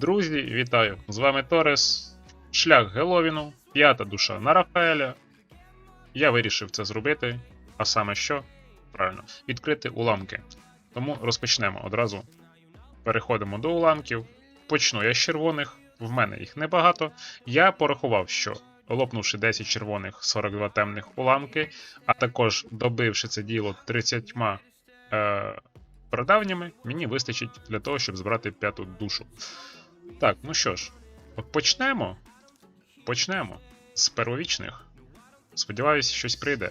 Друзі, вітаю! З вами Торес, шлях Геловіну, п'ята душа на Рафаеля. Я вирішив це зробити, а саме що? Правильно, відкрити уламки. Тому розпочнемо одразу. Переходимо до уламків. Почну я з червоних, в мене їх небагато. Я порахував, що лопнувши 10 червоних, 42 темних уламки, а також добивши це діло 30 е, прадавніми, мені вистачить для того, щоб збирати п'яту душу. Так, ну що ж, почнемо. Почнемо з первовічних. Сподіваюсь, щось прийде,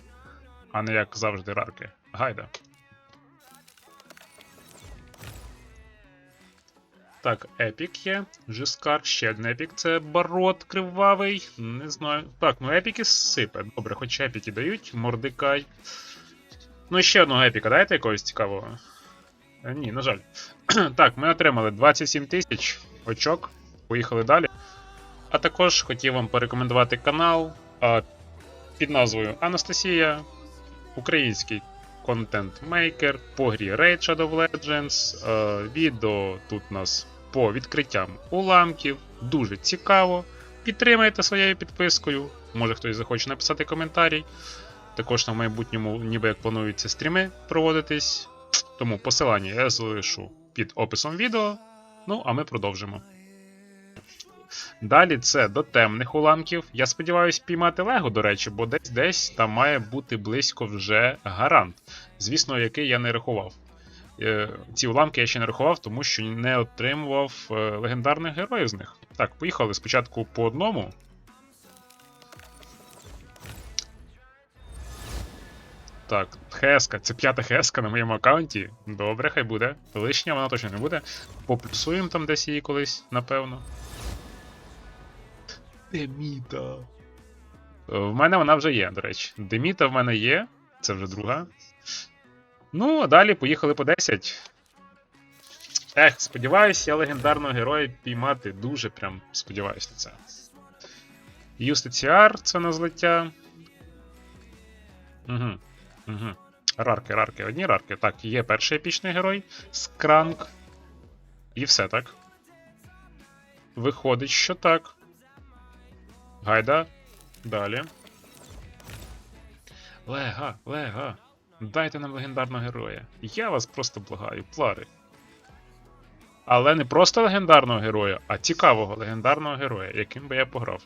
а не як завжди рарки. Гайда. Так, епік є. Жискар, ще один епік. Це барот кривавий. Не знаю. Так, ну епіки сипе. Добре, хоч епіки дають. Мордикай. Ну і ще одного епіка, дайте якогось цікавого. Е, Ні, на жаль. так, ми отримали 27 тисяч очок. Поїхали далі. А також хотів вам порекомендувати канал а, під назвою Анастасія, український контент-мейкер по грі Raid Shadow Legends. Е, відео тут у нас по відкриттям уламків. Дуже цікаво. Підтримайте своєю підпискою. Може хтось захоче написати коментарій. Також на майбутньому, ніби як плануються стріми проводитись. Тому посилання я залишу під описом відео. Ну, а ми продовжимо. Далі це до темних уламків. Я сподіваюся піймати Лего, до речі, бо десь десь там має бути близько вже гарант. Звісно, який я не рахував. Е, Ці уламки я ще не рахував, тому що не отримував е, легендарних героїв з них. Так, поїхали спочатку по одному. Так, хеска, це п'ята хеска на моєму аккаунті. Добре, хай буде. Лишня вона точно не буде. Поплюсуємо там десь її колись, напевно. Деміта. В мене вона вже є, до речі. Деміта в мене є, це вже друга. Ну, а далі поїхали по 10. Ех, сподіваюся, я легендарного героя піймати дуже прям сподіваюся на це. Юстиціар це на злиття. Угу. Угу. Рарки, рарки, одні рарки. Так, є перший епічний герой. Скранк. І все так. Виходить, що так. Гайда. Далі. Лега, лега. Дайте нам легендарного героя. Я вас просто благаю, плари. Але не просто легендарного героя, а цікавого легендарного героя, яким би я пограв.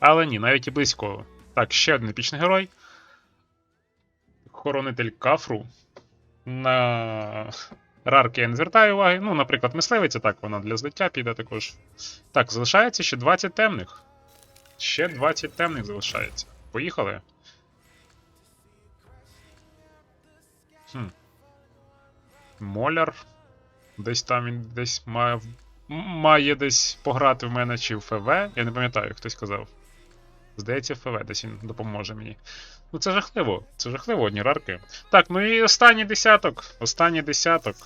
Але ні, навіть і близького. Так, ще один епічний герой. Хоронитель Кафру. На рарки я не звертаю уваги. Ну, наприклад, мисливиця, так, вона для злиття піде також. Так, залишається ще 20 темних. Ще 20 темних залишається. Поїхали. Хм. Моляр. Десь там він десь має, має десь пограти в мене чи в ФВ. Я не пам'ятаю, хтось казав. Здається, ФВ десь він допоможе мені. Ну це жахливо. Це жахливо, одні рарки. Так, ну і останній десяток. Останній десяток.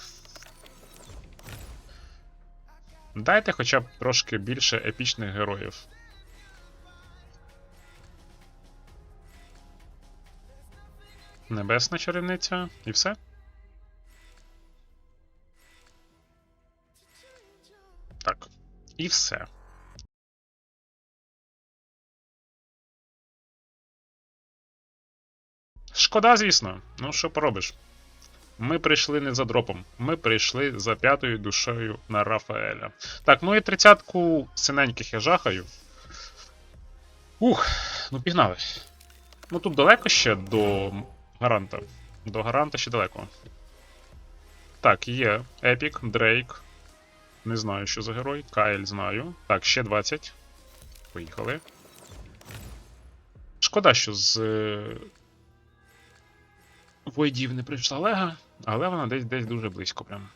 Дайте хоча б трошки більше епічних героїв. Небесна чарівниця і все. Так. І все. Шкода, звісно. Ну, що поробиш? Ми прийшли не за дропом, ми прийшли за п'ятою душею на Рафаеля. Так, ну і тридцятку синеньких я жахаю. Ух, ну пігнали. Ну тут далеко ще до гаранта. До гаранта ще далеко. Так, є Епік, Дрейк. Не знаю, що за герой. Кайль знаю. Так, ще 20. Поїхали. Шкода, що з. Войдів не прийшла Лега, але вона десь десь дуже близько прям.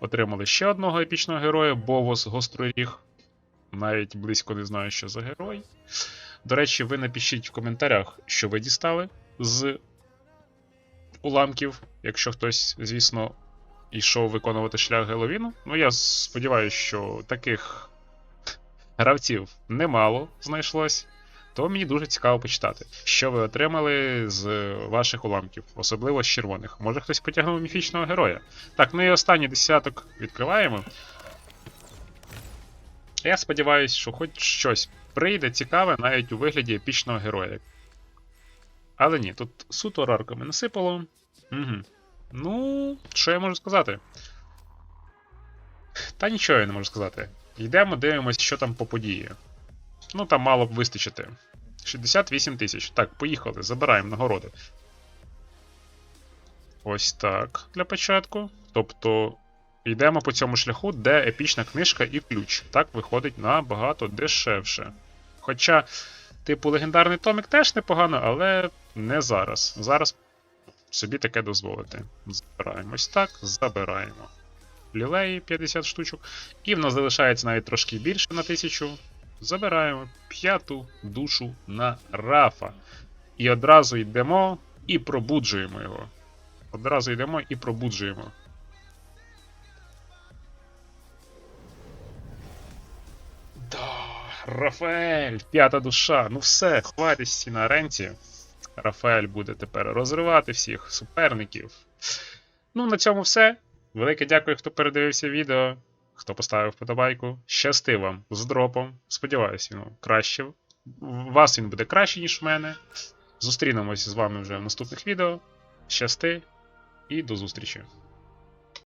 Отримали ще одного епічного героя, Бовос Гостроріг. Навіть близько не знаю, що за герой. До речі, ви напишіть в коментарях, що ви дістали з уламків, якщо хтось, звісно, йшов виконувати шлях Геловіну. Ну, я сподіваюся, що таких гравців немало знайшлось. То мені дуже цікаво почитати, що ви отримали з ваших уламків, особливо з червоних. Може хтось потягнув міфічного героя. Так, ну і останній десяток відкриваємо. Я сподіваюся, що хоч щось прийде цікаве навіть у вигляді епічного героя. Але ні, тут суто рарками насипало. Угу. Ну, що я можу сказати? Та нічого я не можу сказати. Йдемо, дивимося, що там по події. Ну, там мало б вистачити. 68 тисяч. Так, поїхали, забираємо нагороди. Ось так для початку. Тобто, йдемо по цьому шляху, де епічна книжка і ключ. Так виходить набагато дешевше. Хоча, типу, легендарний томік теж непогано, але не зараз. Зараз собі таке дозволити. Забираємо ось так, забираємо. Лілеї 50 штучок. І в нас залишається навіть трошки більше на 1000. Забираємо п'яту душу на Рафа. І одразу йдемо і пробуджуємо його. Одразу йдемо і пробуджуємо. Да, Рафаель, п'ята душа. Ну все, хватить на аренці. Рафаель буде тепер розривати всіх суперників. Ну, на цьому все. Велике дякую, хто передивився відео, хто поставив вподобайку. Щасти вам з дропом. Сподіваюсь, він краще. Вас він буде краще, ніж в мене. Зустрінемось з вами вже в наступних відео. Щасти і до зустрічі!